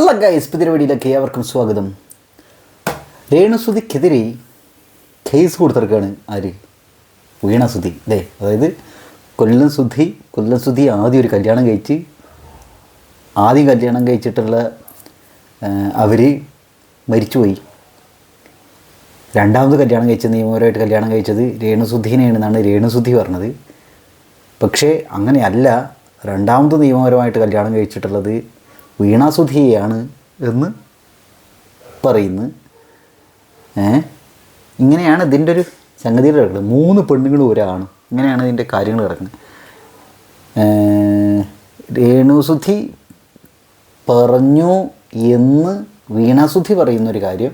Hello guys പുതിരവടിയിലേക്ക് ഏവർക്കും സ്വാഗതം. രേണുസുതിക്കെതിരെ case കൊടുത്തിരിക്കുകയാണ് ആര്? വീണസുതി അല്ലേ അതായത് കൊല്ലം സുധി കൊല്ലം സുധി ആദ്യം ഒരു കല്യാണം കഴിച്ച് ആദ്യം കല്യാണം കഴിച്ചിട്ടുള്ള അവർ മരിച്ചുപോയി. രണ്ടാമത് കല്യാണം കഴിച്ച നിയമപരമായിട്ട് കല്യാണം കഴിച്ചത് രേണുസുധീനെയാണെന്നാണ് രേണുസുധി പറഞ്ഞത്. പക്ഷേ അങ്ങനെയല്ല. രണ്ടാമത് നിയമപരമായിട്ട് കല്യാണം കഴിച്ചിട്ടുള്ളത് വീണാസുധിയെയാണ് എന്ന്? പറയുന്നു ഏ? ഇങ്ങനെയാണ് ഇതിന്റെ ഒരു സംഗതിയിൽ കിടക്കുന്നത് മൂന്ന് പെണ്ണുങ്ങളും ഒരാണ്. ഇങ്ങനെയാണ് ഇതിന്റെ കാര്യങ്ങൾ കിടക്കുന്നത് രേണുസുധി പറഞ്ഞു എന്ന് വീണാസുധി പറയുന്നൊരു കാര്യം.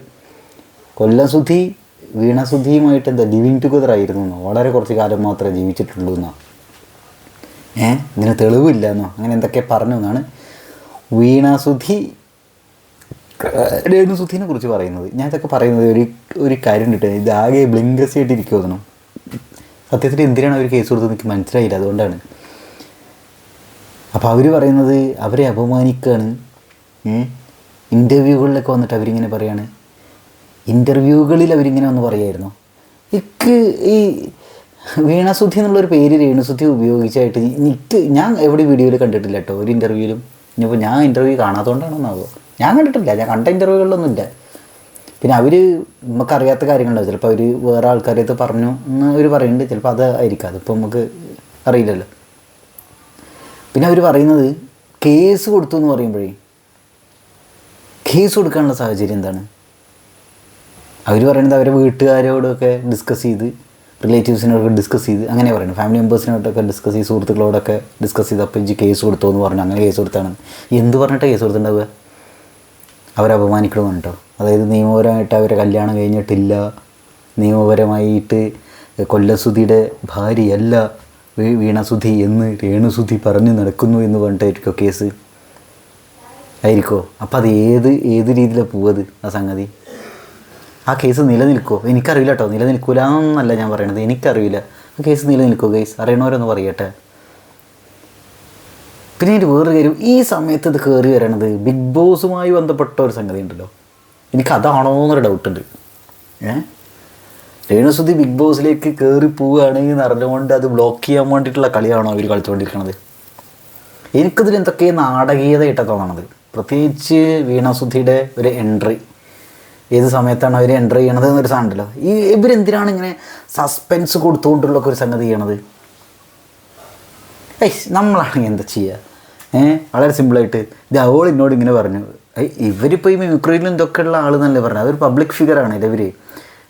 കൊല്ലസുധി വീണാസുധിയുമായിട്ട് എന്താ ലിവിങ് ടുഗദർ ആയിരുന്നു എന്നോ? വളരെ കുറച്ച് കാലം മാത്രമേ ജീവിച്ചിട്ടുള്ളൂ എന്നോ? ഏഹ് ഇതിന് തെളിവില്ല എന്നോ? അങ്ങനെ എന്തൊക്കെ പറഞ്ഞു എന്നാണ് വീണാസുധി രേണുസുധീനെ കുറിച്ച് പറയുന്നത്. ഞാൻ ഇതൊക്കെ പറയുന്നത് ഒരു ഒരു കാര്യം കിട്ടുന്നത് ഇത് ആകെ ബ്ലിങ്കസി ആയിട്ട് സത്യത്തിൽ എന്തിനാണ് അവർ കേസ് കൊടുത്തത് എനിക്ക് മനസ്സിലായില്ല. അതുകൊണ്ടാണ്. അപ്പോൾ അവർ പറയുന്നത് അവരെ അപമാനിക്കുകയാണ് ഇന്റർവ്യൂകളിലൊക്കെ വന്നിട്ട് അവരിങ്ങനെ പറയാണ്. ഇന്റർവ്യൂകളിൽ അവരിങ്ങനെ വന്ന് പറയായിരുന്നു. ഇക്ക് ഈ വീണാസുദ്ധി എന്നുള്ളൊരു പേര് രേണുസുദ്ധി ഉപയോഗിച്ചായിട്ട് എനിക്ക് ഞാൻ എവിടെ വീഡിയോയിൽ കണ്ടിട്ടില്ല കേട്ടോ ഒരു ഇന്റർവ്യൂവിലും ഇനിയിപ്പോൾ ഞാൻ ഇന്റർവ്യൂ കാണാത്തതുകൊണ്ടാണെന്നാവോ ഞാൻ കണ്ടിട്ടില്ല ഞാൻ കണ്ട ഇന്റർവ്യൂകളിലൊന്നും ഇല്ല പിന്നെ അവർ നമുക്കറിയാത്ത കാര്യങ്ങളുണ്ടാവും. ചിലപ്പോൾ അവർ വേറെ ആൾക്കാരത്ത് പറഞ്ഞു എന്ന് അവർ പറയുന്നുണ്ട്. ചിലപ്പോൾ അത് ആയിരിക്കും. അതിപ്പോൾ നമുക്ക് അറിയില്ലല്ലോ. പിന്നെ അവർ പറയുന്നത് കേസ് കൊടുത്തു എന്ന് പറയുമ്പോഴേ കേസ് കൊടുക്കാനുള്ള സാഹചര്യം എന്താണ്? അവർ പറയുന്നത് അവരെ വീട്ടുകാരോടൊക്കെ ഡിസ്കസ് ചെയ്ത് റിലേറ്റീവ്സിനോടൊക്കെ ഡിസ്കസ് ചെയ്ത് അങ്ങനെ പറയുന്നത് ഫാമിലി മെമ്പേഴ്സിനോടൊക്കെ ഡിസ്കസ് ചെയ്ത് സുഹൃത്തുക്കളോടൊക്കെ ഡിസ്കസ് ചെയ്ത് അപ്പോൾ ഇഞ്ചി കേസ് കൊടുത്തോ എന്ന് പറഞ്ഞു. അങ്ങനെ കേസ് കൊടുത്താണ്. എന്ത് പറഞ്ഞിട്ടാണ് കേസ് കൊടുത്തിട്ടുണ്ടാവുക അവരെ അപമാനിക്കണമെന്ന് കേട്ടോ അതായത് നിയമപരമായിട്ട് അവരെ കല്യാണം കഴിഞ്ഞിട്ടില്ല. നിയമപരമായിട്ട് കൊല്ലസുധിയുടെ ഭാര്യയല്ല വീണസുധി എന്ന് രേണുസുധി പറഞ്ഞു നടക്കുന്നു എന്ന് പറഞ്ഞിട്ടായിരിക്കോ കേസ് ആയിരിക്കോ? അപ്പോൾ അത് ഏത് ഏത് രീതിയിലാണ് പോവത് ആ സംഗതി? ആ കേസ് നിലനിൽക്കുമോ എനിക്കറിയില്ല കേട്ടോ നിലനിൽക്കൂല എന്നല്ല ഞാൻ പറയണത്. എനിക്കറിയില്ല. ആ കേസ് നിലനിൽക്കുമോ കേസ് അറിയണവരൊന്ന് പറയട്ടെ. പിന്നെ എന്റെ വേറൊരു കാര്യം. ഈ സമയത്ത് ഇത് കയറി വരണത് ബിഗ് ബോസുമായി ബന്ധപ്പെട്ട ഒരു സംഗതി ഉണ്ടല്ലോ. എനിക്ക് അതാണോ എന്നൊരു ഡൗട്ട് ഉണ്ട്. ഏ? രേണുസുദ്ധി ബിഗ് ബോസിലേക്ക് കയറി പോവുകയാണെങ്കിൽ അറിഞ്ഞുകൊണ്ട് അത് ബ്ലോക്ക് ചെയ്യാൻ വേണ്ടിയിട്ടുള്ള കളിയാണോ അവർ കളിച്ചുകൊണ്ടിരിക്കുന്നത് എനിക്കതിൽ എന്തൊക്കെ നാടകീയതയായിട്ടാണ് തോന്നണത് പ്രത്യേകിച്ച് വീണാസുദ്ധിയുടെ ഒരു എൻട്രി ഏത് സമയത്താണ് അവർ എന്റർ ചെയ്യണത് എന്നൊരു സാധനം ഉണ്ടല്ലോ ഈ ഇവരെന്തിനാണ് ഇങ്ങനെ സസ്പെൻസ് കൊടുത്തുകൊണ്ടുള്ള ഒരു സംഗതി ചെയ്യണത്? ഏയ് നമ്മളാണെങ്കിൽ എന്താ ചെയ്യുക ഏ വളരെ സിമ്പിളായിട്ട് ഇത് അവൾ എന്നോട് ഇങ്ങനെ പറഞ്ഞു. ഇവരിപ്പോൾ ഈ മിമിക്രിയിലും ഇതൊക്കെ ഉള്ള ആൾ എന്നല്ലേ പറഞ്ഞത്? അതൊരു പബ്ലിക് ഫിഗറാണ് ഇവർ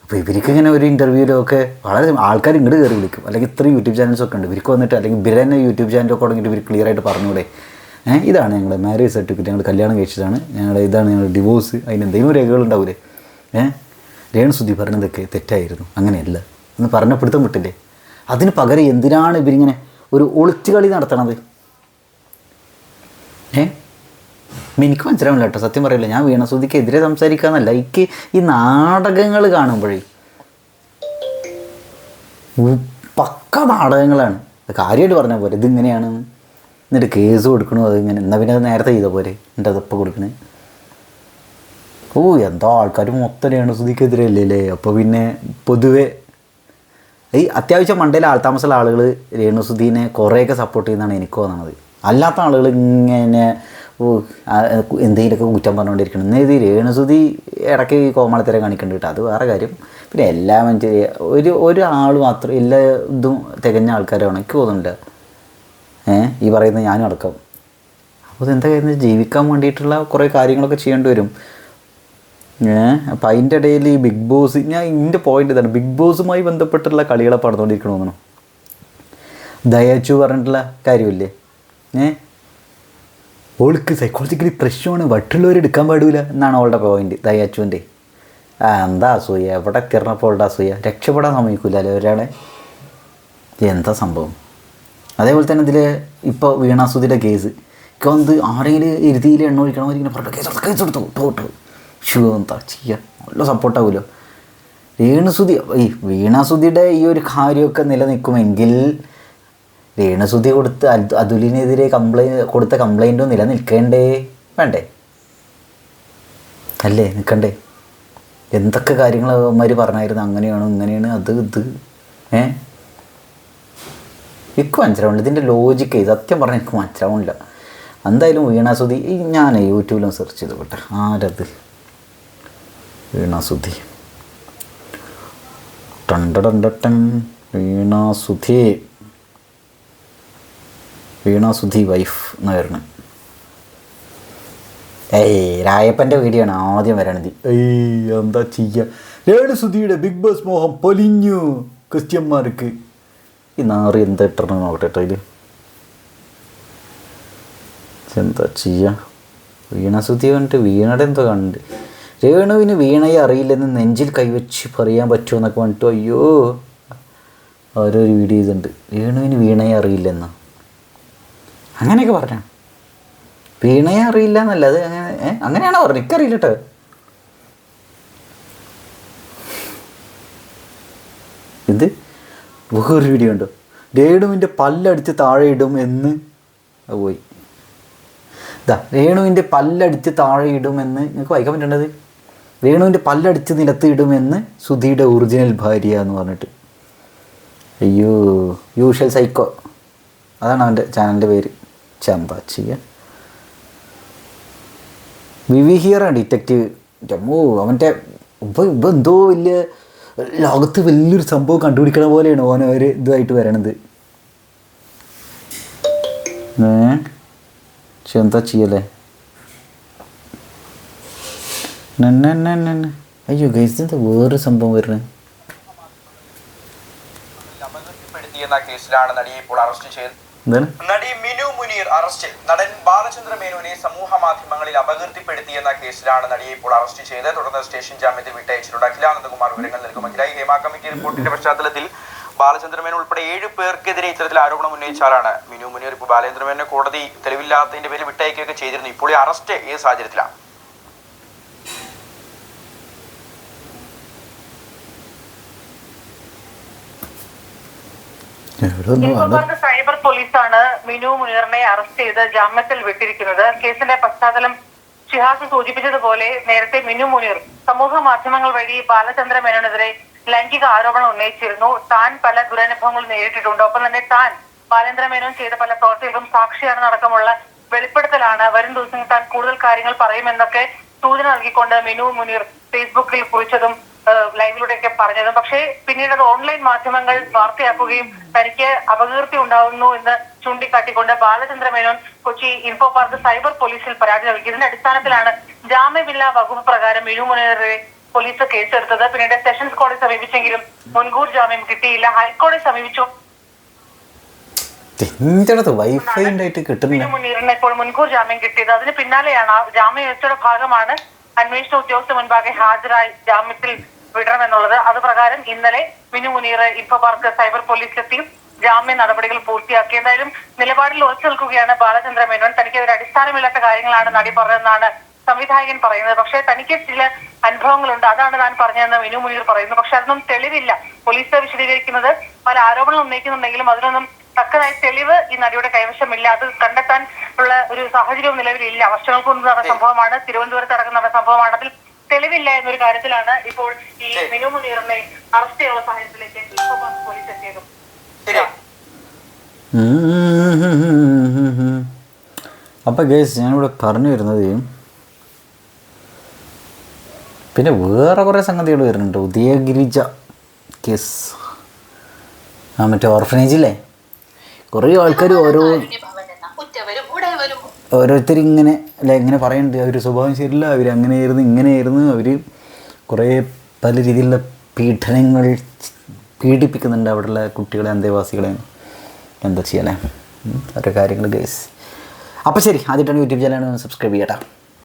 അപ്പോൾ ഇവർക്ക് ഇങ്ങനെ ഒരു ഇന്റർവ്യൂവിലൊക്കെ വളരെ ആൾക്കാർ ഇങ്ങോട്ട് കയറി വിളിക്കും. അല്ലെങ്കിൽ ഇത്രയും യൂട്യൂബ് ചാനൽസ് ഒക്കെ ഉണ്ട്. ഇവർക്ക് വന്നിട്ട് അല്ലെങ്കിൽ ബിരന്നെ യൂട്യൂബ് ചാനലൊക്കെ തുടങ്ങിയിട്ട് ഇവർ ക്ലിയർ ആയിട്ട് പറഞ്ഞൂടെ. ഏഹ് ഇതാണ് ഞങ്ങളുടെ മാരേജ് സർട്ടിഫിക്കറ്റ് ഞങ്ങൾ കല്യാണം കഴിച്ചതാണ്. ഞങ്ങളുടെ ഇതാണ് ഞങ്ങളുടെ ഡിവോഴ്സ് അതിന് എന്തെങ്കിലും രേഖകളുണ്ടാവില്ലേ ഏഹ് രേണുസുദ്ധി പറഞ്ഞതൊക്കെ തെറ്റായിരുന്നു. അങ്ങനെയല്ല. ഒന്ന് പറഞ്ഞ പിടുത്തം വിട്ടില്ലേ? അതിന് പകരം എന്തിനാണ് ഇവരിങ്ങനെ ഒരു ഒളിച്ചുകളി നടത്തണത്? ഏ എനിക്ക് മനസ്സിലാവില്ല കേട്ടോ. സത്യം പറയില്ല ഞാൻ വീണസുദ്ധിക്ക് എതിരെ സംസാരിക്കാന്നല്ല എനിക്ക് ഈ നാടകങ്ങൾ കാണുമ്പോഴേ പക്ക നാടകങ്ങളാണ്. കാര്യമായിട്ട് പറഞ്ഞാൽ പോരെ. ഇതിങ്ങനെയാണ് എന്നിട്ട് കേസ് കൊടുക്കണു? അത് ഇങ്ങനെ. എന്നാൽ പിന്നെ അത് നേരത്തെ ചെയ്ത പോലെ എന്നിട്ട് അതപ്പോൾ കൊടുക്കണേ? ഓ എന്തോ ആൾക്കാർ മൊത്തം രേണുസുതിക്കെതിരല്ലേ അല്ലേ അപ്പോൾ പിന്നെ പൊതുവെ ഈ അത്യാവശ്യം മണ്ടയിൽ ആൾതാമസമുള്ള ആളുകൾ രേണുസുധീനെ കുറേയൊക്കെ സപ്പോർട്ട് ചെയ്യുന്നതാണ് എനിക്ക് തോന്നുന്നത് അല്ലാത്ത ആളുകൾ ഇങ്ങനെ എന്തെങ്കിലുമൊക്കെ കുറ്റം പറഞ്ഞുകൊണ്ടിരിക്കണം എന്നാൽ ഇത് രേണുസുധി ഇടയ്ക്ക് കോമാളിത്തരം കാണിക്കേണ്ടി കേട്ടോ. അത് വേറെ കാര്യം. പിന്നെ എല്ലാ മനുഷ്യരും ഒരു ഒരാൾ മാത്രം എല്ലാ ഇതും തികഞ്ഞ ആൾക്കാരാണ്. എനിക്ക് തോന്നുന്നുണ്ട്. ഈ പറയുന്ന ഞാനും അടക്കം. അപ്പോൾ ഇതെന്താ കാര്യം? ജീവിക്കാൻ വേണ്ടിയിട്ടുള്ള കുറേ കാര്യങ്ങളൊക്കെ ചെയ്യേണ്ടി വരും. ഏഹ് അപ്പം അതിന്റെ ഇടയിൽ ഈ ബിഗ് ബോസ് ഞാൻ ഇതിന്റെ പോയിന്റ് ഇതാണ്. ബിഗ് ബോസുമായി ബന്ധപ്പെട്ടുള്ള കളികളെ പറഞ്ഞുകൊണ്ടിരിക്കണമെന്നു ദയാച്ചു പറഞ്ഞിട്ടുള്ള കാര്യമില്ലേ? ഏഹ് ഓൾക്ക് സൈക്കോളജിക്കലി പ്രശ്നമാണ് വട്ടുള്ളവർ എടുക്കാൻ പാടില്ല എന്നാണ് അവളുടെ പോയിന്റ് ദയാച്ചുവിന്റെ ആ എന്താ അസൂയ? എവിടെ തിറന്നപ്പോൾ അവളുടെ അസൂയ? രക്ഷപ്പെടാൻ സമ്മതിക്കില്ലല്ലോ ഒരാളെ? എന്താ സംഭവം? അതേപോലെ തന്നെ ഇതിൽ ഇപ്പോൾ വീണാസുദിന്റെ കേസ് വന്ന് ആരെങ്കിലും ഇരുതിയിൽ എണ്ണ ഒഴിക്കണം ഇങ്ങനെ പറഞ്ഞു കേസ് എടുത്തു കേസ് എടുത്തു തോട്ടു ഷൂ എന്താ ചെയ്യുക നല്ല സപ്പോർട്ടാവുമല്ലോ രേണുസുതി ഈ വീണാസുതിയുടെ ഈ ഒരു കാര്യമൊക്കെ നിലനിൽക്കുമെങ്കിൽ രേണുസുതി കൊടുത്ത് അത് അതുലിനെതിരെ കംപ്ലൈന്റ് കൊടുത്ത കംപ്ലൈന്റും നിലനിൽക്കേണ്ടേ? വേണ്ടേ? അല്ലേ? നിൽക്കണ്ടേ? എന്തൊക്കെ കാര്യങ്ങൾ അവന്മാർ പറഞ്ഞായിരുന്നു അങ്ങനെയാണ് ഇങ്ങനെയാണ്? അത് ഇത്. ഏ? എനിക്ക് മനസ്സിലാവുന്നില്ല. ഇതിന്റെ ലോജിക്ക് സത്യം പറഞ്ഞാൽ എനിക്ക് മനസ്സിലാവുന്നില്ല. എന്തായാലും വീണാസുതി ഞാൻ യൂട്യൂബിലും സെർച്ച് ചെയ്ത് കേട്ടെ ആരത്? വീണാസുതി ടണ്ടടണ്ടട്ടൻ വീണാസുധി വീണാസുധി വൈഫ് എന്ന് വരണം. ഏയ് രായപ്പന്റെ വീഡിയോ ആണ് ആദ്യം വരണത്. ഏയ് എന്താ ചെയ്യുക രേണുസുധിയുടെ ബിഗ് ബോസ് മോഹം പൊലിഞ്ഞു. ക്രിസ്ത്യന്മാർക്ക്. ഈ നാറ് എന്താ ഇട്ടണം നോക്കട്ടെ കേട്ടോ ഇത് എന്താ ചെയ്യുക വീണസുധി പറഞ്ഞിട്ട് വീണയുടെ എന്തോ കണ്ട് രേണുവിന് വീണയെ അറിയില്ലെന്ന് നെഞ്ചിൽ കൈവച്ച് പറയാൻ പറ്റുമോ എന്നൊക്കെ പറഞ്ഞിട്ട് അയ്യോ. ഓരോരു വീഡിയോ ഇതുണ്ട് രേണുവിന് വീണയെ അറിയില്ലെന്ന്. അങ്ങനെയൊക്കെ പറഞ്ഞ. വീണയെ അറിയില്ല എന്നല്ല അത് അങ്ങനെ അങ്ങനെയാണോ പറഞ്ഞത്? എനിക്കറിയില്ല കേട്ടോ ഇത് വേറൊരു വീഡിയോ ഉണ്ട് രേണുവിന്റെ പല്ലടിച്ച് താഴെ ഇടും എന്ന് പോയി. ഇതാ രേണുവിന്റെ പല്ലടിച്ച് താഴെ എന്ന് നിങ്ങൾക്ക് വായിക്കാൻ പറ്റേണ്ടത്? രേണുവിന്റെ പല്ലടിച്ച് നിലത്ത് ഇടുമെന്ന് സുധിയുടെ ഒറിജിനൽ ഭാര്യ എന്ന് പറഞ്ഞിട്ട്. അയ്യോ യൂഷ്വൽ സൈക്കോ അതാണ് അവന്റെ ചാനലിന്റെ പേര്. ചന്താ വിവി ഹിയറാണ് ഡിറ്റക്റ്റീവ് ജമ്മു അവന്റെ ഇപ്പം ഇപ്പം എന്തോ വലിയ ലോകത്ത് വലിയൊരു സംഭവം കണ്ടുപിടിക്കണ പോലെയാണ് ഓൻ ഒരു ഇതുമായിട്ട് വരണത്. എന്താ ചെയ്യല്ലേ അയ്യോ ഗൈസ് എന്താ വേറൊരു സംഭവം അപകീർത്തിപ്പെടുത്തിയെന്ന കേസിലാണ് നടിയെ ഇപ്പോൾ അറസ്റ്റ് എന്താണ് നടി മിനു മുനീർ അറസ്റ്റിൽ. നടൻ ബാലചന്ദ്ര മേനോനെ സമൂഹ മാധ്യമങ്ങളിൽ അപകീർത്തിപ്പെടുത്തിയെന്ന കേസിലാണ് നടിയെ ഇപ്പോൾ അറസ്റ്റ് ചെയ്തത്. തുടർന്ന് സ്റ്റേഷൻ ജാമ്യത്തിൽ വിട്ടയച്ചിട്ടുണ്ട് അഖിലാനന്ദകുമാർ വിവരങ്ങൾ നൽകും അഖിലായി ഹേമ കമ്മിറ്റി റിപ്പോർട്ടിന്റെ പശ്ചാത്തലത്തിൽ ബാലചന്ദ്ര മേനോൻ ഉൾപ്പെടെ ഏഴ് പേർക്കെതിരെ ഇത്തരത്തിൽ ആരോപണം ഉന്നയിച്ചാലാണ് മിനു മുനീർ. ഇപ്പോൾ ബാലചന്ദ്ര മേനോനെ കോടതി തെളിവില്ലാത്തതിന്റെ പേരിൽ വിട്ടയക്കുകയൊക്കെ ചെയ്തിരുന്നു. ഇപ്പോൾ ഈ അറസ്റ്റ് ഏത് സാഹചര്യത്തിലാണ്. സൈബർ പോലീസാണ് മിനു മുനീറിനെ അറസ്റ്റ് ചെയ്ത് ജാമ്യത്തിൽ വിട്ടിരിക്കുന്നത്. കേസിന്റെ പശ്ചാത്തലം ഷിഹാസ് സൂചിപ്പിച്ചതുപോലെ നേരത്തെ മിനു മുനീർ സമൂഹ മാധ്യമങ്ങൾ വഴി ബാലചന്ദ്ര മേനോനെതിരെ ലൈംഗിക ആരോപണം ഉന്നയിച്ചിരുന്നു. താൻ പല ദുരനുഭവങ്ങൾ നേരിട്ടിട്ടുണ്ട്. ഒപ്പം തന്നെ താൻ ബാലേന്ദ്ര മേനോൻ ചെയ്ത പല പ്രവർത്തികളും സാക്ഷിയാണെന്നടക്കമുള്ള വെളിപ്പെടുത്തലാണ് വരും ദിവസങ്ങളിൽ താൻ കൂടുതൽ കാര്യങ്ങൾ പറയുമെന്നൊക്കെ സൂചന നൽകിക്കൊണ്ട് മിനു മുനീർ ഫേസ്ബുക്കിൽ കുറിച്ചതും ലൈവിലൂടെയൊക്കെ പറഞ്ഞത്. പക്ഷേ പിന്നീട് അത് ഓൺലൈൻ മാധ്യമങ്ങൾ വാർത്തയാക്കുകയും തനിക്ക് അപകീർത്തി ഉണ്ടാവുന്നു എന്ന് ചൂണ്ടിക്കാട്ടിക്കൊണ്ട് Balachandra Menon Kochi info park cyber പോലീസിൽ പരാതി നൽകി. ഇതിന്റെ അടിസ്ഥാനത്തിലാണ് ജാമ്യമില്ലാ വകുപ്പ് പ്രകാരം മിഴുമുനേറെ പോലീസ് കേസെടുത്തത്. പിന്നീട് സെഷൻസ് കോടതി സമീപിച്ചെങ്കിലും മുൻകൂർ ജാമ്യം കിട്ടിയില്ല. ഹൈക്കോടതി സമീപിച്ചു. എന്റെ വൈഫൈ ഉണ്ടായിട്ട് കിട്ടുന്നില്ല മിനു മുനീറിന് ഇപ്പോൾ മുൻകൂർ ജാമ്യം കിട്ടിയത്. അതിന് പിന്നാലെയാണ് ആ ജാമ്യവ്യവസ്ഥയുടെ ഭാഗമാണ് അന്വേഷണ ഉദ്യോഗസ്ഥ മുൻപാകെ ഹാജരായി ജാമ്യത്തിൽ വിടണമെന്നുള്ളത്. അത് പ്രകാരം ഇന്നലെ Minu Muneer info park cyber police പോലീസിലെത്തി ജാമ്യ നടപടികൾ പൂർത്തിയാക്കി. എന്തായാലും നിലപാടിൽ ഉറച്ചു നിൽക്കുകയാണ് ബാലചന്ദ്ര മേനോൻ. തനിക്കെതിരെ അടിസ്ഥാനമില്ലാത്ത കാര്യങ്ങളാണ് നടി പറഞ്ഞതെന്നാണ് സംവിധായകൻ പറയുന്നത്. പക്ഷേ തനിക്ക് ചില അനുഭവങ്ങളുണ്ട്. അതാണ് താൻ പറഞ്ഞതെന്ന് മിനു മുനീർ പറയുന്നു. പക്ഷെ അതൊന്നും തെളിവില്ല. പോലീസ് വിശദീകരിക്കുന്നത് പല ആരോപണങ്ങൾ ഉന്നയിക്കുന്നുണ്ടെങ്കിലും അതിനൊന്നും തക്കതായ തെളിവ് ഈ നടിയുടെ കൈവശമില്ല. അത് കണ്ടെത്താൻ ഉള്ള ഒരു സാഹചര്യവും നിലവിലില്ല. വർഷങ്ങൾക്ക് മുമ്പ് നടന്ന സംഭവമാണ്. തിരുവനന്തപുരത്ത് നടക്കുന്ന സംഭവമാണ്. അതിൽ തെളിവില്ല എന്നൊരു കാര്യത്തിലാണ് ഇപ്പോൾ ഈ മിനു മുനീറിനെ അറസ്റ്റ് ചെയ്യാനുള്ള സാഹചര്യത്തിലേക്ക് പോലീസ് എത്തിയത്. അപ്പൊ ഗേസ് ഞാനിവിടെ പറഞ്ഞു വരുന്നത് പിന്നെ വേറെ കുറേ സംഗതികൾ വരുന്നുണ്ട്. ഉദയഗിരിജ കേസ്. ആ മറ്റേ ഓർഫനേജില്ലേ കുറേ ആൾക്കാർ ഓരോ ഇങ്ങനെ അല്ല ഇങ്ങനെ പറയുന്നുണ്ട്. അവർ സ്വഭാവം ശരിയില്ല അവർ അങ്ങനെയായിരുന്നു ഇങ്ങനെയായിരുന്നു. അവർ കുറേ പല രീതിയിലുള്ള പീഡനങ്ങൾ പീഡിപ്പിക്കുന്നുണ്ട് അവിടെയുള്ള കുട്ടികളെ അന്തേവാസികളെ. എന്താ ചെയ്യാനേ ഓരോ കാര്യങ്ങൾ ഗേസ് അപ്പോൾ ശരി ആദ്യമായിട്ടാണ് യൂട്യൂബ് ചാനൽ സബ്സ്ക്രൈബ് ചെയ്യട്ടാ.